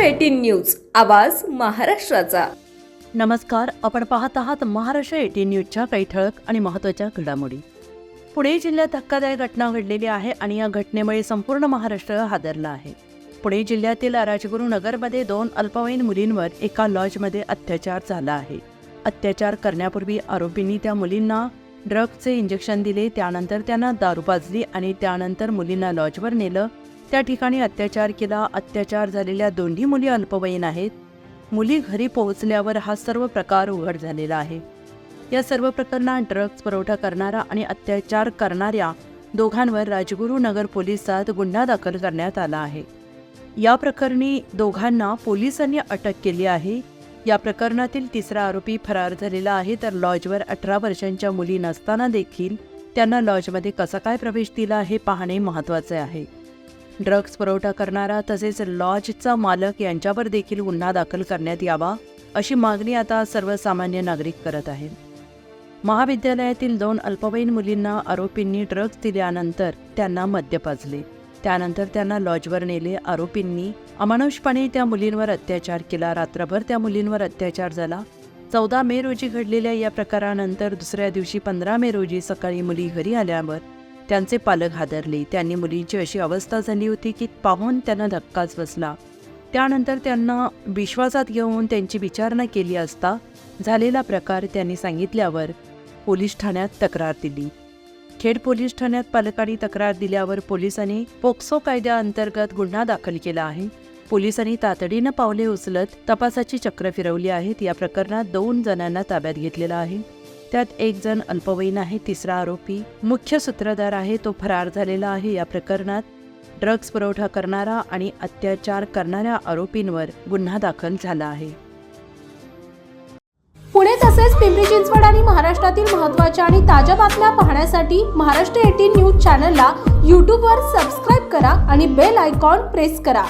Eighteen news आवाज महाराष्ट्राचा. नमस्कार आपण पाहत आहात महाराष्ट्र एटीन न्यूजच्या काही ठळक आणि महत्त्वाच्या घडामोडी. पुणे जिल्ह्यात धक्कादायक घटना घडलेली आहे आणि या घटनेमुळे संपूर्ण महाराष्ट्र हादरला आहे. पुणे जिल्ह्यातील राजगुरू नगरमध्ये दोन अल्पवयीन मुलींवर एका लॉजमध्ये अत्याचार झाला आहे. अत्याचार करण्यापूर्वी आरोपींनी त्या मुलींना ड्रग्जचे इंजेक्शन दिले त्यानंतर त्यांना दारू पाजली आणि त्यानंतर मुलींना लॉजवर नेलं त्या ठिकाणी अत्याचार केला. अत्याचार झालेल्या दोन्ही मुली अल्पवयीन आहेत. मुली घरी पोहोचल्यावर हा सर्व प्रकार उघड झालेला आहे. या सर्व प्रकरणात ड्रग्ज पुरवठा करणारा आणि अत्याचार करणाऱ्या दोघांवर राजगुरू नगर पोलिसात गुन्हा दाखल करण्यात आला आहे. या प्रकरणी दोघांना पोलिसांनी अटक केली आहे. या प्रकरणातील तिसरा आरोपी फरार झालेला आहे तर लॉजवर अठरा वर्षांच्या मुली नसताना देखील त्यांना लॉजमध्ये कसा काय प्रवेश दिला हे पाहणे महत्त्वाचे आहे. ड्रग्ज पुरवठा करणारा तसेच लॉजचा मालक यांच्यावर देखील गुन्हा दाखल करण्यात यावा अशी मागणी आता सर्वसामान्य नागरिक करत आहेत. महाविद्यालयातील दोन अल्पवयीन मुलींना आरोपींनी ड्रग्ज दिल्यानंतर त्यांना मद्य पाजले. त्यानंतर त्यांना लॉजवर नेले. आरोपींनी अमानुषपणे त्या मुलींवर अत्याचार केला. रात्रभर त्या मुलींवर अत्याचार झाला. चौदा मे रोजी घडलेल्या या प्रकारानंतर दुसऱ्या दिवशी पंधरा मे रोजी सकाळी मुली घरी आल्यावर त्यांचे पालक हादरले. त्यांनी मुलींची अशी अवस्था झाली होती की पाहून त्यांना धक्काच बसला. त्यानंतर त्यांना विश्वासात घेऊन त्यांची विचारणा केली असता झालेला प्रकार त्यांनी सांगितल्यावर पोलीस ठाण्यात तक्रार दिली. खेड पोलीस ठाण्यात पालकांनी तक्रार दिल्यावर पोलिसांनी पोक्सो कायद्याअंतर्गत गुन्हा दाखल केला आहे. पोलिसांनी तातडीनं पावले उचलत तपासाची चक्र फिरवली आहेत. या प्रकरणात दोन जणांना ताब्यात घेतलेला आहे. त्यात एक जण अल्पवयीन आहे तिसरा आरोपी. मुख्य सूत्रधार आहे तो फरार झालेला आहे या प्रकरणात. ड्रग्ज पुरवठा करणारा आणि अत्याचार करणाऱ्या आरोपींवर गुन्हा दाखल झाला आहे. पुणे तसेच पिंपरी चिंचवड आणि महाराष्ट्रातील महत्त्वाच्या आणि ताज्या बातम्या पाहण्यासाठी महाराष्ट्र एटीन न्यूज चॅनलला यूट्यूबवर सबस्क्राईब करा आणि बेल आयकॉन प्रेस करा.